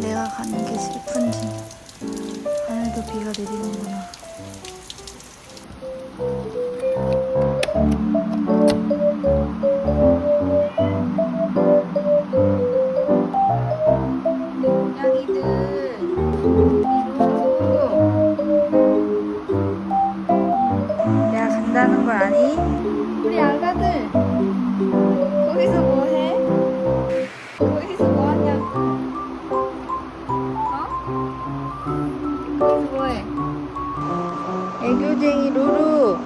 내가 가는 게 슬픈지 하늘도 비가 내리는구나. 애교쟁이 루루.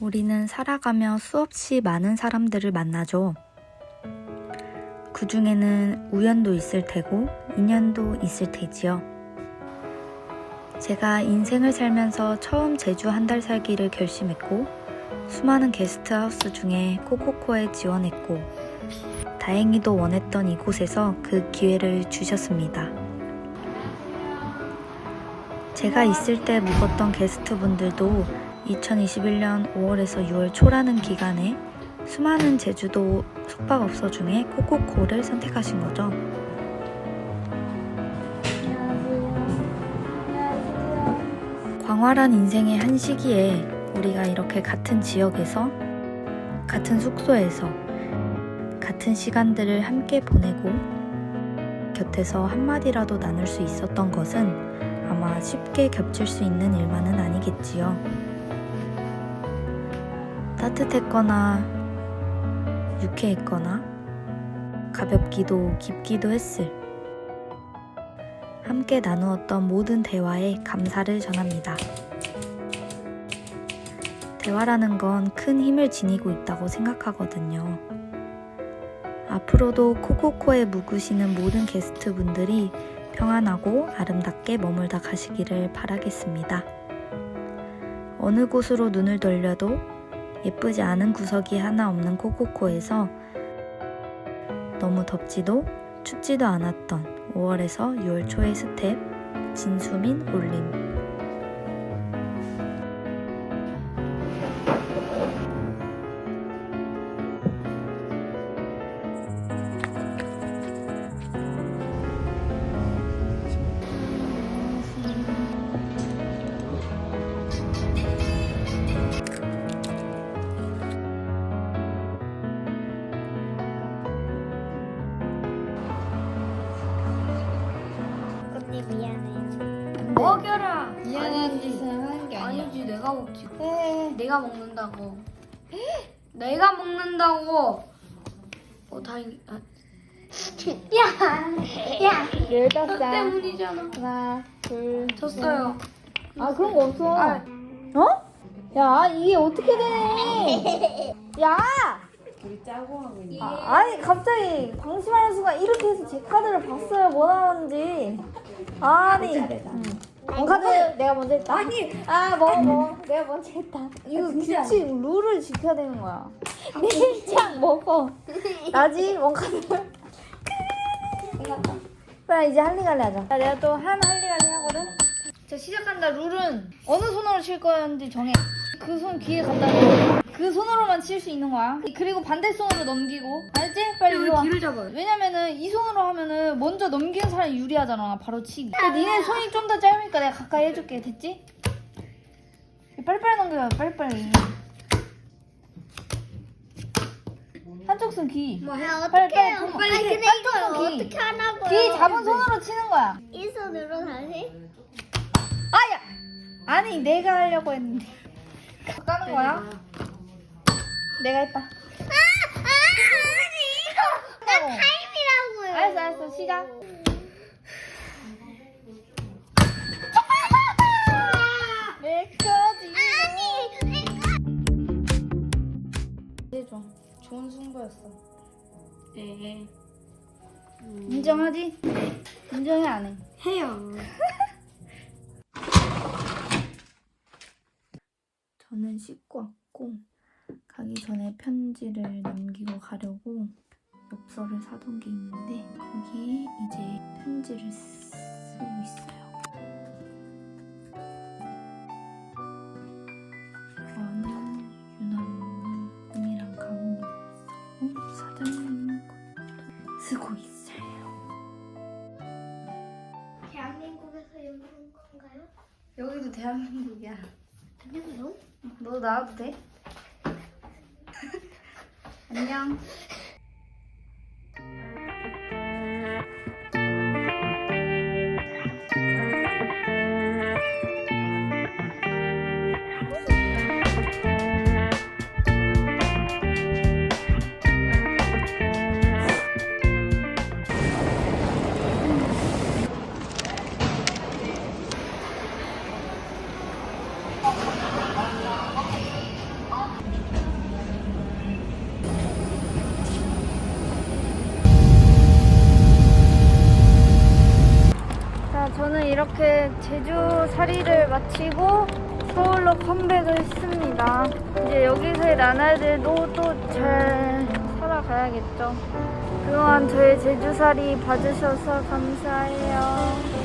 우리는 살아가며 수없이 많은 사람들을 만나죠. 그 중에는 우연도 있을 테고 인연도 있을 테지요. 제가 인생을 살면서 처음 제주 한 달 살기를 결심했고 수많은 게스트하우스 중에 코코코에 지원했고 다행히도 원했던 이곳에서 그 기회를 주셨습니다. 제가 있을 때 묵었던 게스트분들도 2021년 5월에서 6월 초라는 기간에 수많은 제주도 숙박업소 중에 코코코를 선택하신 거죠. 광활한 인생의 한 시기에 우리가 이렇게 같은 지역에서 같은 숙소에서 같은 시간들을 함께 보내고 곁에서 한마디라도 나눌 수 있었던 것은 아마 쉽게 겹칠 수 있는 일만은 아니겠지요. 따뜻했거나 유쾌했거나 가볍기도 깊기도 했을 함께 나누었던 모든 대화에 감사를 전합니다. 대화라는 건 큰 힘을 지니고 있다고 생각하거든요. 앞으로도 코코코에 묵으시는 모든 게스트분들이 평안하고 아름답게 머물다 가시기를 바라겠습니다. 어느 곳으로 눈을 돌려도 예쁘지 않은 구석이 하나 없는 코코코에서 너무 덥지도 춥지도 않았던 5월에서 6월 초의 스텝 진수민 올림 내가 먹지. 해. 내가 먹는다고. 내가 먹는다고. 어 다행. 아, 야, 야. 열다섯 너 때문이잖아. 하나 둘 졌어요. 아 그런 거 없어 아, 어? 야 이게 어떻게 되네 야 아, 아니 갑자기 방심하는 순간 이렇게 해서 제 카드를 봤어요 뭐 나왔는지 아니 응. 원카드 내가 먼저 했다. 아니. 아 뭐 뭐. 내가 먼저 했다. 이거 규칙 룰을 지켜야 되는 거야. 내장 먹어. 나지 원카드 그래 이제 할리갈리 하자. 자, 내가 또 한 할리갈리 하거든. 자 시작한다. 룰은 어느 손으로 칠 거였는지 정해. 그 손 귀에 갖다. 대. 그 손으로만 칠 수 있는 거야 그리고 반대 손으로 넘기고 알지? 빨리 이리 와 뒤를 잡아요. 왜냐면은 이 손으로 하면은 먼저 넘기는 사람이 유리하잖아 바로 치기 근데 니네 손이 좀 더 짧으니까 내가 가까이 해줄게 됐지? 빨리빨리 넘겨요 빨리빨리 한쪽 손 귀. 뭐 빨리, 어떻게 빨리 해요? 품어. 아니 근데 이걸 손 귀. 어떻게 하라고요? 귀 잡은 손으로 치는 거야 이 손으로 다시? 아야! 아니 내가 하려고 했는데 까는 거야? 내가 했다 아! 아! 이거 나. 타임이라고요. 알았어 알았어 시작. 좋은 승부였어. 네. 인정하지? 인정해 안 해? 해요. 저는 씻고 왔고 가기 전에 편지를 남기고 가려고 엽서를 사둔 게 있는데 거기에 이제 편지를 쓰고 있어요. 저는 유나님, 봄이랑 강훈이 그리고 사장님 것도 쓰고 있어요. 대한민국에서 여기 온 건가요? 여기도 대한민국이야. 안녕하세요. 너 나와도 돼? 안녕. 저는 이렇게 제주 사리를 마치고 서울로 컴백을 했습니다. 이제 여기서의 나날들도 또 잘 살아가야겠죠. 그동안 저의 제주 사리 봐주셔서 감사해요.